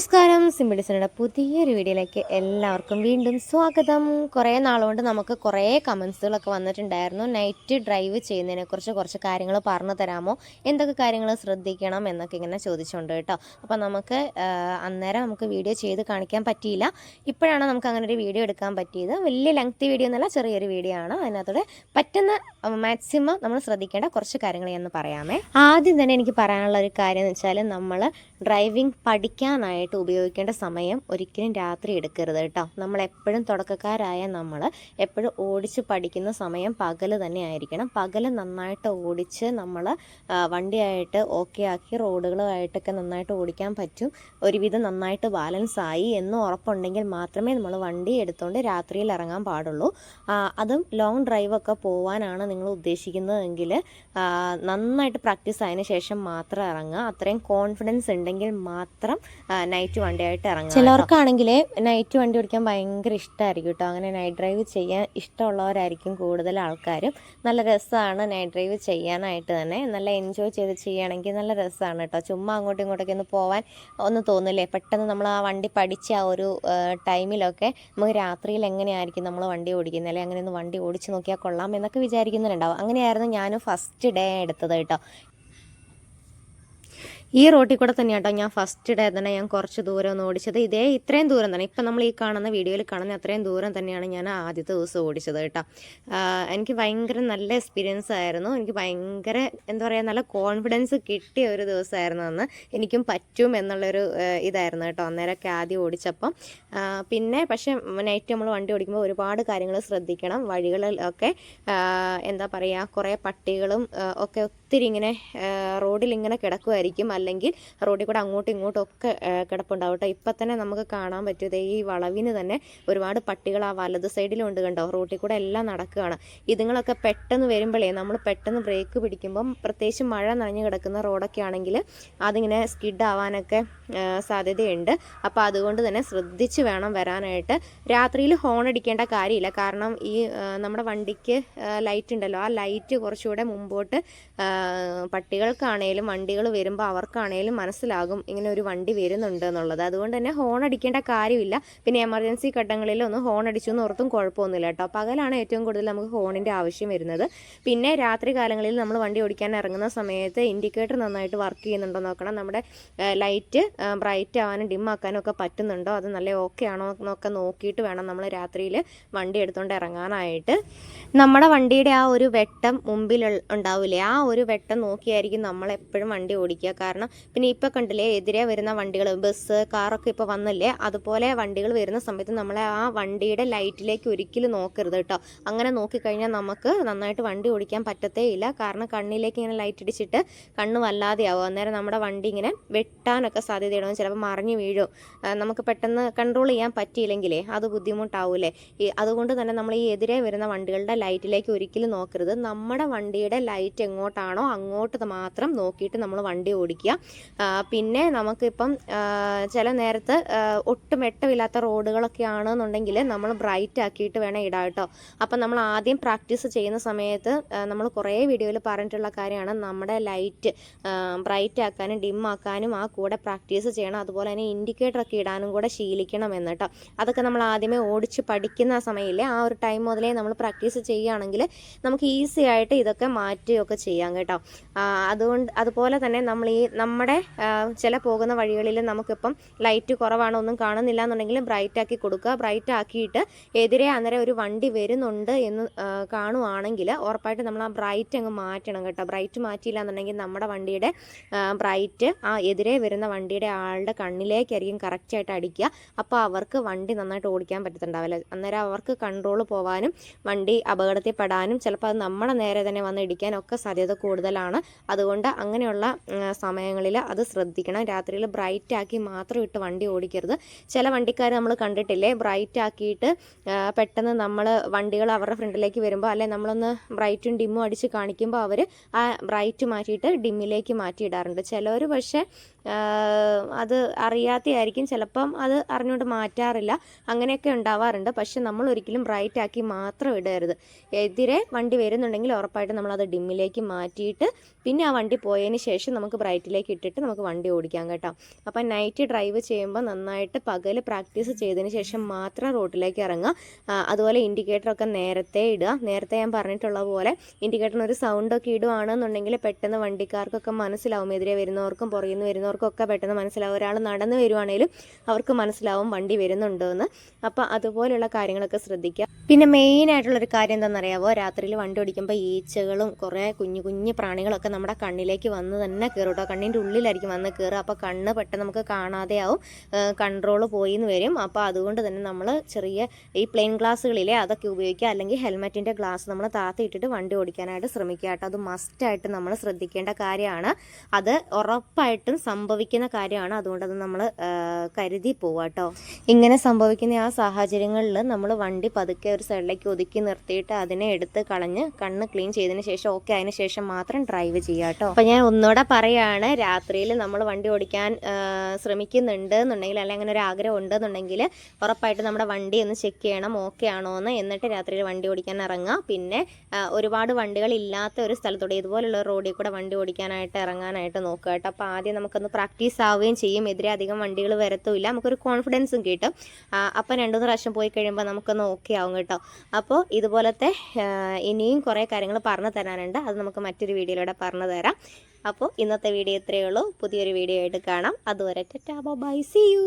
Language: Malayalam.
നമസ്കാരം. സിമ്പിളിസിനുടെ പുതിയൊരു വീഡിയോയിലേക്ക് എല്ലാവർക്കും വീണ്ടും സ്വാഗതം. കുറേ നാളുകൊണ്ട് നമുക്ക് കുറേ കമൻസുകളൊക്കെ വന്നിട്ടുണ്ടായിരുന്നു. നൈറ്റ് ഡ്രൈവ് ചെയ്യുന്നതിനെക്കുറിച്ച് കുറച്ച് കാര്യങ്ങൾ പറഞ്ഞു തരാമോ? എന്തൊക്കെ കാര്യങ്ങൾ ശ്രദ്ധിക്കണം എന്നൊക്കെ ഇങ്ങനെ ചോദിച്ചുകൊണ്ട് കേട്ടോ. അപ്പോൾ നമുക്ക് അന്നേരം നമുക്ക് വീഡിയോ ചെയ്ത് കാണിക്കാൻ പറ്റിയില്ല. ഇപ്പോഴാണ് നമുക്ക് അങ്ങനെ ഒരു വീഡിയോ എടുക്കാൻ പറ്റിയത്. വലിയ ലെങ്തി വീഡിയോ എന്നല്ല ചെറിയൊരു വീഡിയോ ആണ്. അതിനകത്തൂടെ പറ്റുന്ന മാക്സിമം നമ്മൾ ശ്രദ്ധിക്കേണ്ട കുറച്ച് കാര്യങ്ങൾ ഞാൻ പറയാമേ. ആദ്യം തന്നെ എനിക്ക് പറയാനുള്ള ഒരു കാര്യം എന്ന് വെച്ചാൽ നമ്മൾ ഡ്രൈവിംഗ് പഠിക്കാനായിട്ട് ഉപയോഗിക്കേണ്ട സമയം ഒരിക്കലും രാത്രി എടുക്കരുത് കേട്ടോ. നമ്മൾ എപ്പോഴും തുടക്കക്കാരായ നമ്മൾ എപ്പോഴും ഓടിച്ച് പഠിക്കുന്ന സമയം പകൽ തന്നെ ആയിരിക്കണം. പകൽ നന്നായിട്ട് ഓടിച്ച് നമ്മൾ വണ്ടിയായിട്ട് ഓക്കെ ആക്കി റോഡുകളുമായിട്ടൊക്കെ നന്നായിട്ട് ഓടിക്കാൻ പറ്റും. ഒരുവിധം നന്നായിട്ട് ബാലൻസ് ആയി എന്ന് ഉറപ്പുണ്ടെങ്കിൽ മാത്രമേ നമ്മൾ വണ്ടി എടുത്തുകൊണ്ട് രാത്രിയിൽ ഇറങ്ങാൻ പാടുള്ളൂ. അതും ലോങ് ഡ്രൈവൊക്കെ പോവാനാണ് നിങ്ങൾ ഉദ്ദേശിക്കുന്നതെങ്കിൽ നന്നായിട്ട് പ്രാക്ടീസ് ആയതിനു ശേഷം മാത്രം ഇറങ്ങുക. അത്രയും കോൺഫിഡൻസ് ഉണ്ടെങ്കിൽ മാത്രം നൈറ്റ് വണ്ടി ആയിട്ട് ഇറങ്ങും ചിലർക്കാണെങ്കിൽ നൈറ്റ് വണ്ടി ഓടിക്കാൻ ഭയങ്കര ഇഷ്ടമായിരിക്കും കേട്ടോ. അങ്ങനെ നൈറ്റ് ഡ്രൈവ് ചെയ്യാൻ ഇഷ്ടമുള്ളവരായിരിക്കും കൂടുതൽ ആൾക്കാരും. നല്ല രസമാണ് നൈറ്റ് ഡ്രൈവ് ചെയ്യാനായിട്ട് തന്നെ. നല്ല എൻജോയ് ചെയ്ത് ചെയ്യുകയാണെങ്കിൽ നല്ല രസമാണ് കേട്ടോ. ചുമ്മാ അങ്ങോട്ടും ഇങ്ങോട്ടൊക്കെ ഒന്ന് പോവാൻ ഒന്ന് തോന്നില്ലേ? പെട്ടെന്ന് നമ്മൾ ആ വണ്ടി പഠിച്ച ആ ഒരു ടൈമിലൊക്കെ നമുക്ക് രാത്രിയിൽ എങ്ങനെയായിരിക്കും നമ്മൾ വണ്ടി ഓടിക്കുന്നത്? അല്ലെങ്കിൽ അങ്ങനെ ഒന്ന് വണ്ടി ഓടിച്ച് നോക്കിയാൽ കൊള്ളാം എന്നൊക്കെ വിചാരിക്കുന്നുണ്ടാവും. അങ്ങനെയായിരുന്നു ഞാനും ഫസ്റ്റ് ഡേ എടുത്തത് കേട്ടോ. ഈ റോട്ടിൽ കൂടെ തന്നെ കേട്ടോ ഞാൻ ഫസ്റ്റ് ഡേ തന്നെ ഞാൻ കുറച്ച് ദൂരം ഒന്ന് ഓടിച്ചത്. ഇതേ ഇത്രയും ദൂരം തന്നെ. ഇപ്പം നമ്മൾ ഈ കാണുന്ന വീഡിയോയിൽ കാണുന്ന അത്രയും ദൂരം തന്നെയാണ് ഞാൻ ആദ്യത്തെ ദിവസം ഓടിച്ചത് കേട്ടോ. എനിക്ക് ഭയങ്കര നല്ല എക്സ്പീരിയൻസ് ആയിരുന്നു. എനിക്ക് ഭയങ്കര എന്താ പറയുക നല്ല കോൺഫിഡൻസ് കിട്ടിയ ഒരു ദിവസമായിരുന്നു അന്ന്. എനിക്കും പറ്റും എന്നുള്ളൊരു ഇതായിരുന്നു കേട്ടോ അന്നേരമൊക്കെ ആദ്യം ഓടിച്ചപ്പം. പിന്നെ പക്ഷേ നൈറ്റ് നമ്മൾ വണ്ടി ഓടിക്കുമ്പോൾ ഒരുപാട് കാര്യങ്ങൾ ശ്രദ്ധിക്കണം. വഴികളിലൊക്കെ ഒക്കെ എന്താ പറയുക കുറേ പട്ടികളും ഒക്കെ ഒത്തിരി ഇങ്ങനെ റോഡിൽ ഇങ്ങനെ കിടക്കുമായിരിക്കും അല്ലെങ്കിൽ റോഡിൽ കൂടെ അങ്ങോട്ടും ഇങ്ങോട്ടും ഒക്കെ കിടപ്പുണ്ടാവും ഇപ്പം തന്നെ നമുക്ക് കാണാൻ പറ്റും ഈ വളവിന് തന്നെ ഒരുപാട് പട്ടികൾ ആ വലത് സൈഡിലുണ്ട് കണ്ടോ? റോഡിൽ കൂടെ എല്ലാം നടക്കുകയാണ്. ഇതുങ്ങളൊക്കെ പെട്ടെന്ന് വരുമ്പോഴേ നമ്മൾ പെട്ടെന്ന് ബ്രേക്ക് പിടിക്കുമ്പം പ്രത്യേകിച്ച് മഴ നനഞ്ഞു കിടക്കുന്ന റോഡൊക്കെ ആണെങ്കിൽ അതിങ്ങനെ സ്കിഡ് ആവാനൊക്കെ സാധ്യതയുണ്ട്. അപ്പോൾ അതുകൊണ്ട് തന്നെ ശ്രദ്ധിച്ച് വേണം വരാനായിട്ട്. രാത്രിയിൽ ഹോൺ അടിക്കേണ്ട കാര്യമില്ല. കാരണം ഈ നമ്മുടെ വണ്ടിക്ക് ലൈറ്റ് ഉണ്ടല്ലോ. ആ ലൈറ്റ് കുറച്ചുകൂടെ മുമ്പോട്ട് പട്ടികൾക്കാണേലും വണ്ടികൾ വരുമ്പോൾ അവർക്കാണേലും മനസ്സിലാകും ഇങ്ങനെ ഒരു വണ്ടി വരുന്നുണ്ട് എന്നുള്ളത്. അതുകൊണ്ട് തന്നെ ഹോൺ അടിക്കേണ്ട കാര്യമില്ല. പിന്നെ എമർജൻസി ഘട്ടങ്ങളിൽ ഒന്ന് ഹോൺ അടിച്ചു എന്ന് ഓർത്തും കുഴപ്പമൊന്നുമില്ല കേട്ടോ. പകലാണ് ഏറ്റവും കൂടുതൽ നമുക്ക് ഹോണിന്റെ ആവശ്യം വരുന്നത്. പിന്നെ രാത്രി കാലങ്ങളിൽ നമ്മൾ വണ്ടി ഓടിക്കാൻ ഇറങ്ങുന്ന സമയത്ത് ഇൻഡിക്കേറ്റർ നന്നായിട്ട് വർക്ക് ചെയ്യുന്നുണ്ടോ നോക്കണം. നമ്മുടെ ലൈറ്റ് ബ്രൈറ്റ് ആവാനും ഡിം ആക്കാനും ഒക്കെ പറ്റുന്നുണ്ടോ? അത് നല്ല ഓക്കെ ആണോ എന്നൊക്കെ നോക്കിയിട്ട് വേണം നമ്മൾ രാത്രിയിൽ വണ്ടി എടുത്തുകൊണ്ട് ഇറങ്ങാനായിട്ട്. നമ്മുടെ വണ്ടിയുടെ ആ ഒരു വെട്ടം മുമ്പിൽ ഉണ്ടാവില്ലേ ആ ഒരു വെട്ടം നോക്കിയായിരിക്കും നമ്മൾ എപ്പോഴും വണ്ടി ഓടിക്കുക. കാരണം പിന്നെ ഇപ്പോൾ കണ്ടില്ലേ എതിരെ വരുന്ന വണ്ടികൾ ബസ് കാറൊക്കെ ഇപ്പോൾ വന്നില്ലേ അതുപോലെ വണ്ടികൾ വരുന്ന സമയത്ത് നമ്മളെ ആ വണ്ടിയുടെ ലൈറ്റിലേക്ക് ഒരിക്കലും നോക്കരുത് കേട്ടോ. അങ്ങനെ നോക്കിക്കഴിഞ്ഞാൽ നമുക്ക് നന്നായിട്ട് വണ്ടി ഓടിക്കാൻ പറ്റത്തേ ഇല്ല. കാരണം കണ്ണിലേക്ക് ഇങ്ങനെ ലൈറ്റ് അടിച്ചിട്ട് കണ്ണ് വല്ലാതെയാവും. അന്നേരം നമ്മുടെ വണ്ടി ഇങ്ങനെ വെട്ടാനൊക്കെ സാധ്യതയുണ്ടാവും ചിലപ്പോൾ മറിഞ്ഞു വീഴും. നമുക്ക് പെട്ടെന്ന് കൺട്രോൾ ചെയ്യാൻ പറ്റിയില്ലെങ്കിലേ അത് ബുദ്ധിമുട്ടാവൂലേ. അതുകൊണ്ട് തന്നെ നമ്മൾ ഈ എതിരെ വരുന്ന വണ്ടികളുടെ ലൈറ്റിലേക്ക് ഒരിക്കലും നോക്കരുത്. നമ്മുടെ വണ്ടിയുടെ ലൈറ്റ് എങ്ങോട്ടാണോ അങ്ങോട്ട് മാത്രം നോക്കിയിട്ട് നമ്മൾ വണ്ടി ഓടിക്കുക. ആ, പിന്നെ നമുക്കിപ്പം ചില നേരത്ത് ഒട്ടും വെട്ടമില്ലാത്ത റോഡുകളൊക്കെ ആണെന്നുണ്ടെങ്കിൽ നമ്മൾ ബ്രൈറ്റ് ആക്കിയിട്ട് വേണം ഇടാം കേട്ടോ. അപ്പം നമ്മൾ ആദ്യം പ്രാക്ടീസ് ചെയ്യുന്ന സമയത്ത് നമ്മൾ കുറേ വീഡിയോയിൽ പറഞ്ഞിട്ടുള്ള കാര്യമാണ്. നമ്മുടെ ലൈറ്റ് ബ്രൈറ്റ് ആക്കാനും ഡിം ആക്കാനും ആ കൂടെ പ്രാക്ടീസ് ചെയ്യണം. അതുപോലെ തന്നെ ഇൻഡിക്കേറ്ററൊക്കെ ഇടാനും കൂടെ ശീലിക്കണം എന്ന് അതൊക്കെ നമ്മൾ ആദ്യമേ ഓടിച്ച് പഠിക്കുന്ന സമയമില്ലേ ആ ഒരു ടൈം മുതലേ നമ്മൾ പ്രാക്ടീസ് ചെയ്യുകയാണെങ്കിൽ നമുക്ക് ഈസി ആയിട്ട് ഇതൊക്കെ മാറ്റുകയൊക്കെ ചെയ്യാം കേട്ടോ. അതുകൊണ്ട് അതുപോലെ തന്നെ നമ്മൾ ഈ നമ്മുടെ ചില പോകുന്ന വഴികളിൽ നമുക്കിപ്പം ലൈറ്റ് കുറവാണ് ഒന്നും കാണുന്നില്ല എന്നുണ്ടെങ്കിൽ ബ്രൈറ്റ് ആക്കി കൊടുക്കുക. ബ്രൈറ്റ് ആക്കിയിട്ട് എതിരെ അന്നേരം ഒരു വണ്ടി വരുന്നുണ്ട് എന്ന് കാണുവാണെങ്കിൽ ഉറപ്പായിട്ട് നമ്മൾ ആ ബ്രൈറ്റ് അങ്ങ് മാറ്റണം കേട്ടോ. ബ്രൈറ്റ് മാറ്റിയില്ല എന്നുണ്ടെങ്കിൽ നമ്മുടെ വണ്ടിയുടെ ബ്രൈറ്റ് ആ എതിരെ വരുന്ന വണ്ടിയുടെ ആളുടെ കണ്ണിലേക്കായിരിക്കും കറക്റ്റായിട്ട് അടിക്കുക. അപ്പോൾ അവർക്ക് വണ്ടി നന്നായിട്ട് ഓടിക്കാൻ പറ്റത്തുണ്ടാവില്ല. അന്നേരം അവർക്ക് കൺട്രോൾ പോവാനും വണ്ടി അപകടത്തിൽ പെടാനും ചിലപ്പോൾ അത് നമ്മുടെ നേരെ തന്നെ വന്ന് ഇടിക്കാനൊക്കെ സാധ്യത കൂടുതലാണ്. അതുകൊണ്ട് അങ്ങനെയുള്ള സമയങ്ങളിൽ അത് ശ്രദ്ധിക്കണം. രാത്രിയിൽ ബ്രൈറ്റ് ആക്കി മാത്രം ഇട്ട് വണ്ടി ഓടിക്കരുത്. ചില വണ്ടിക്കാർ നമ്മൾ കണ്ടിട്ടില്ലേ? ബ്രൈറ്റ് ആക്കിയിട്ട് പെട്ടെന്ന് നമ്മൾ വണ്ടികൾ അവരുടെ ഫ്രണ്ടിലേക്ക് വരുമ്പോൾ അല്ലെ നമ്മളൊന്ന് ബ്രൈറ്റും ഡിമ്മും അടിച്ച് കാണിക്കുമ്പോൾ അവർ ആ ബ്രൈറ്റ് മാറ്റിയിട്ട് ഡിമ്മിലേക്ക് മാറ്റിയിടാറുണ്ട്. ചിലവർ പക്ഷേ അത് അറിയാത്തയായിരിക്കും ചിലപ്പം അത് അറിഞ്ഞുകൊണ്ട് മാറ്റാറില്ല. അങ്ങനെയൊക്കെ ഉണ്ടാവാറുണ്ട്. പക്ഷെ നമ്മൾ ഒരിക്കലും ബ്രൈറ്റ് ആക്കി മാത്രം ഇടരുത്. എതിരെ വണ്ടി വരുന്നുണ്ടെങ്കിൽ ഉറപ്പായിട്ട് നമ്മളത് ഡിമ്മിലേക്ക് മാറ്റിയിട്ട് പിന്നെ ആ വണ്ടി പോയതിന് ശേഷം നമുക്ക് ബ്രൈറ്റിലേക്ക് ഇട്ടിട്ട് നമുക്ക് വണ്ടി ഓടിക്കാം കേട്ടോ. അപ്പം നൈറ്റ് ഡ്രൈവ് ചെയ്യുമ്പോൾ നന്നായിട്ട് പകൽ പ്രാക്ടീസ് ചെയ്തതിന് ശേഷം മാത്രം റോട്ടിലേക്ക് ഇറങ്ങുക. അതുപോലെ ഇൻഡിക്കേറ്ററൊക്കെ നേരത്തെ ഇടുക. നേരത്തെ ഞാൻ പറഞ്ഞിട്ടുള്ള പോലെ ഇൻഡിക്കേറ്ററിന് ഒരു സൗണ്ടൊക്കെ ഇടുകയാണെന്നുണ്ടെങ്കിൽ പെട്ടെന്ന് വണ്ടിക്കാർക്കൊക്കെ മനസ്സിലാവും. എതിരെ വരുന്നവർക്കും പുറകിൽ നിന്ന് പെട്ടെന്ന് മനസ്സിലാവും. ഒരാൾ നടന്നു വരുവാണെങ്കിലും അവർക്ക് മനസ്സിലാവും വണ്ടി വരുന്നുണ്ടോ എന്ന് അപ്പോൾ അതുപോലെയുള്ള കാര്യങ്ങളൊക്കെ ശ്രദ്ധിക്കുക. പിന്നെ മെയിൻ ആയിട്ടുള്ളൊരു കാര്യം എന്താണെന്നറിയാവോ? രാത്രിയിൽ വണ്ടി ഓടിക്കുമ്പോൾ ഈച്ചകളും കുറേ കുഞ്ഞു കുഞ്ഞു പ്രാണികളൊക്കെ നമ്മുടെ കണ്ണിലേക്ക് വന്ന് തന്നെ കയറും കണ്ണിന്റെ ഉള്ളിലായിരിക്കും വന്ന് കയറുക അപ്പോൾ കണ്ണ് പെട്ടെന്ന് നമുക്ക് കാണാതെയാവും. കൺട്രോൾ പോയി എന്ന് വരും. അപ്പോൾ അതുകൊണ്ട് തന്നെ നമ്മൾ ചെറിയ ഈ പ്ലെയിൻ ഗ്ലാസ്സുകളിലെ അതൊക്കെ ഉപയോഗിക്കുക. അല്ലെങ്കിൽ ഹെൽമെറ്റിന്റെ ഗ്ലാസ് നമ്മൾ താത്തിയിട്ടിട്ട് വണ്ടി ഓടിക്കാനായിട്ട് ശ്രമിക്കുക കേട്ടോ. അത് മസ്റ്റായിട്ട് നമ്മൾ ശ്രദ്ധിക്കേണ്ട കാര്യമാണ്. അത് ഉറപ്പായിട്ടും സംഭവിക്കുന്ന കാര്യമാണ്. അതുകൊണ്ട് അത് നമ്മൾ കരുതി പോവാട്ടോ ഇങ്ങനെ സംഭവിക്കുന്ന ആ സാഹചര്യങ്ങളിൽ നമ്മൾ വണ്ടി പതുക്കെ ഒരു സൈഡിലേക്ക് ഒതുക്കി നിർത്തിയിട്ട് അതിനെ എടുത്ത് കളഞ്ഞ് കണ്ണ് ക്ലീൻ ചെയ്തതിന് ശേഷം ഓക്കെ അതിന് ശേഷം മാത്രം ഡ്രൈവ് ചെയ്യുക കേട്ടോ. അപ്പോൾ ഞാൻ ഒന്നുകൂടെ പറയാണ്. രാത്രിയിൽ നമ്മൾ വണ്ടി ഓടിക്കാൻ ശ്രമിക്കുന്നുണ്ട് എന്നുണ്ടെങ്കിൽ അല്ലെങ്കിൽ അങ്ങനെ ഒരു ആഗ്രഹം ഉണ്ടെന്നുണ്ടെങ്കിൽ ഉറപ്പായിട്ട് നമ്മുടെ വണ്ടി ഒന്ന് ചെക്ക് ചെയ്യണം ഓക്കെ ആണോ എന്ന് എന്നിട്ട് രാത്രിയിൽ വണ്ടി ഓടിക്കാൻ ഇറങ്ങുക. പിന്നെ ഒരുപാട് വണ്ടികൾ ഇല്ലാത്ത ഒരു സ്ഥലത്തൂടെ ഇതുപോലുള്ള റോഡിൽ കൂടെ വണ്ടി ഓടിക്കാനായിട്ട് ഇറങ്ങാനായിട്ട് നോക്കുക കേട്ടോ. അപ്പോൾ ആദ്യം നമുക്കൊന്ന് പ്രാക്ടീസ് ആവുകയും ചെയ്യും. എതിരെ അധികം വണ്ടികൾ വരത്തുമില്ല. നമുക്കൊരു കോൺഫിഡൻസും കിട്ടും. അപ്പം രണ്ടു മൂന്ന് പ്രാവശ്യം പോയി കഴിയുമ്പോൾ നമുക്കൊന്ന് ഓക്കെ ആവും കേട്ടോ. അപ്പോൾ ഇതുപോലത്തെ ഇനിയും കുറേ കാര്യങ്ങൾ പറഞ്ഞു തരാനുണ്ട്. അത് നമുക്ക് മറ്റൊരു വീഡിയോയിലൂടെ പറഞ്ഞു തരാം. അപ്പോൾ ഇന്നത്തെ വീഡിയോ ഇത്രയേ ഉള്ളൂ. പുതിയൊരു വീഡിയോ ആയിട്ട് കാണാം. അതുവരെ ടാ ബൈ സി യു